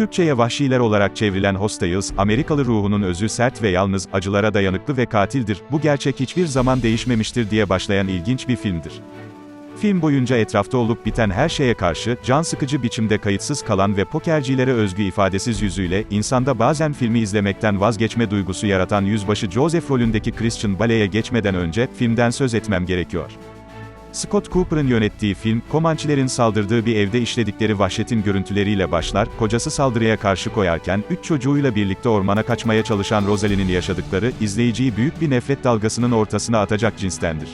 Türkçe'ye vahşiler olarak çevrilen Hostiles, Amerikalı ruhunun özü sert ve yalnız, acılara dayanıklı ve katildir, bu gerçek hiçbir zaman değişmemiştir diye başlayan ilginç bir filmdir. Film boyunca etrafta olup biten her şeye karşı, can sıkıcı biçimde kayıtsız kalan ve pokercilere özgü ifadesiz yüzüyle, insanda bazen filmi izlemekten vazgeçme duygusu yaratan yüzbaşı Joseph rolündeki Christian Bale'ye geçmeden önce, filmden söz etmem gerekiyor. Scott Cooper'ın yönettiği film, Komançilerin saldırdığı bir evde işledikleri vahşetin görüntüleriyle başlar, kocası saldırıya karşı koyarken, üç çocuğuyla birlikte ormana kaçmaya çalışan Rosalie'nin yaşadıkları, izleyiciyi büyük bir nefret dalgasının ortasına atacak cinstendir.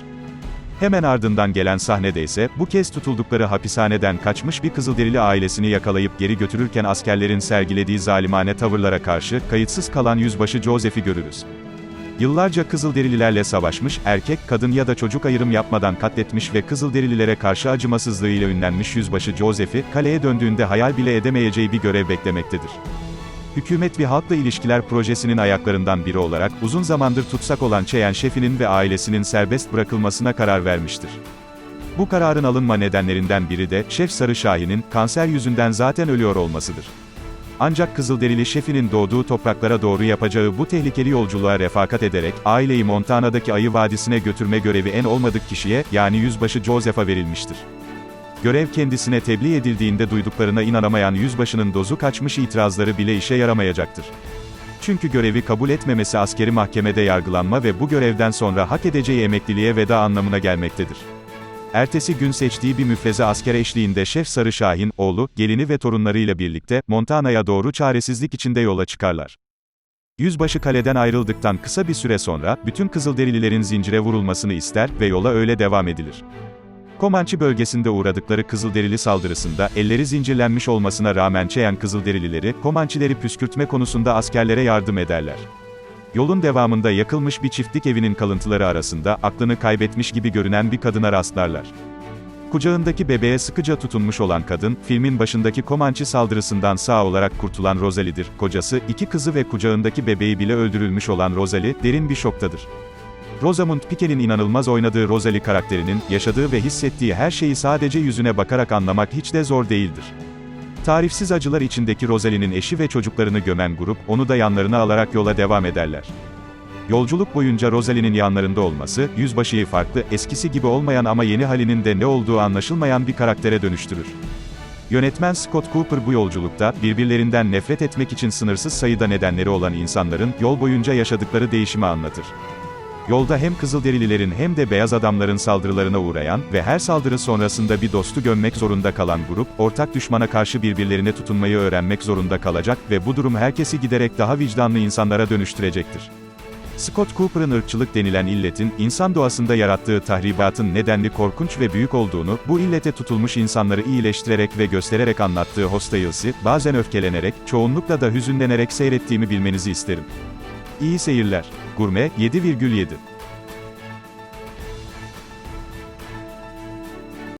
Hemen ardından gelen sahnede ise, bu kez tutuldukları hapishaneden kaçmış bir Kızılderili ailesini yakalayıp geri götürürken askerlerin sergilediği zalimane tavırlara karşı, kayıtsız kalan yüzbaşı Joseph'i görürüz. Yıllarca Kızılderililerle savaşmış, erkek, kadın ya da çocuk ayrım yapmadan katletmiş ve Kızılderililere karşı acımasızlığıyla ünlenmiş yüzbaşı Joseph'i, kaleye döndüğünde hayal bile edemeyeceği bir görev beklemektedir. Hükümet bir halkla ilişkiler projesinin ayaklarından biri olarak, uzun zamandır tutsak olan Çeyen şefinin ve ailesinin serbest bırakılmasına karar vermiştir. Bu kararın alınma nedenlerinden biri de, Şef Sarı Şahin'in, kanser yüzünden zaten ölüyor olmasıdır. Ancak Kızılderili şefinin doğduğu topraklara doğru yapacağı bu tehlikeli yolculuğa refakat ederek, aileyi Montana'daki Ayı Vadisi'ne götürme görevi en olmadık kişiye, yani yüzbaşı Joseph'a verilmiştir. Görev kendisine tebliğ edildiğinde duyduklarına inanamayan yüzbaşının dozu kaçmış itirazları bile işe yaramayacaktır. Çünkü görevi kabul etmemesi askeri mahkemede yargılanma ve bu görevden sonra hak edeceği emekliliğe veda anlamına gelmektedir. Ertesi gün seçtiği bir müfreze asker eşliğinde Şef Sarı Şahin, oğlu, gelini ve torunlarıyla birlikte, Montana'ya doğru çaresizlik içinde yola çıkarlar. Yüzbaşı kaleden ayrıldıktan kısa bir süre sonra, bütün Kızılderililerin zincire vurulmasını ister ve yola öyle devam edilir. Komançı bölgesinde uğradıkları Kızılderili saldırısında, elleri zincirlenmiş olmasına rağmen Çeyen Kızılderilileri, Komançileri püskürtme konusunda askerlere yardım ederler. Yolun devamında yakılmış bir çiftlik evinin kalıntıları arasında, aklını kaybetmiş gibi görünen bir kadına rastlarlar. Kucağındaki bebeğe sıkıca tutunmuş olan kadın, filmin başındaki Komançı saldırısından sağ olarak kurtulan Rosalie'dir. Kocası, iki kızı ve kucağındaki bebeği bile öldürülmüş olan Rosalie, derin bir şoktadır. Rosamund Pike'nin inanılmaz oynadığı Rosalie karakterinin, yaşadığı ve hissettiği her şeyi sadece yüzüne bakarak anlamak hiç de zor değildir. Tarifsiz acılar içindeki Rosalie'nin eşi ve çocuklarını gömen grup, onu da yanlarına alarak yola devam ederler. Yolculuk boyunca Rosalie'nin yanlarında olması, yüzbaşıyı farklı, eskisi gibi olmayan ama yeni halinin de ne olduğu anlaşılmayan bir karaktere dönüştürür. Yönetmen Scott Cooper bu yolculukta, birbirlerinden nefret etmek için sınırsız sayıda nedenleri olan insanların, yol boyunca yaşadıkları değişimi anlatır. Yolda hem Kızılderililerin hem de beyaz adamların saldırılarına uğrayan ve her saldırı sonrasında bir dostu gömmek zorunda kalan grup, ortak düşmana karşı birbirlerine tutunmayı öğrenmek zorunda kalacak ve bu durum herkesi giderek daha vicdanlı insanlara dönüştürecektir. Scott Cooper'ın ırkçılık denilen illetin, insan doğasında yarattığı tahribatın nedenli korkunç ve büyük olduğunu, bu illete tutulmuş insanları iyileştirerek ve göstererek anlattığı Hostiles'i, bazen öfkelenerek, çoğunlukla da hüzünlenerek seyrettiğimi bilmenizi isterim. İyi seyirler. Gurme, 7,7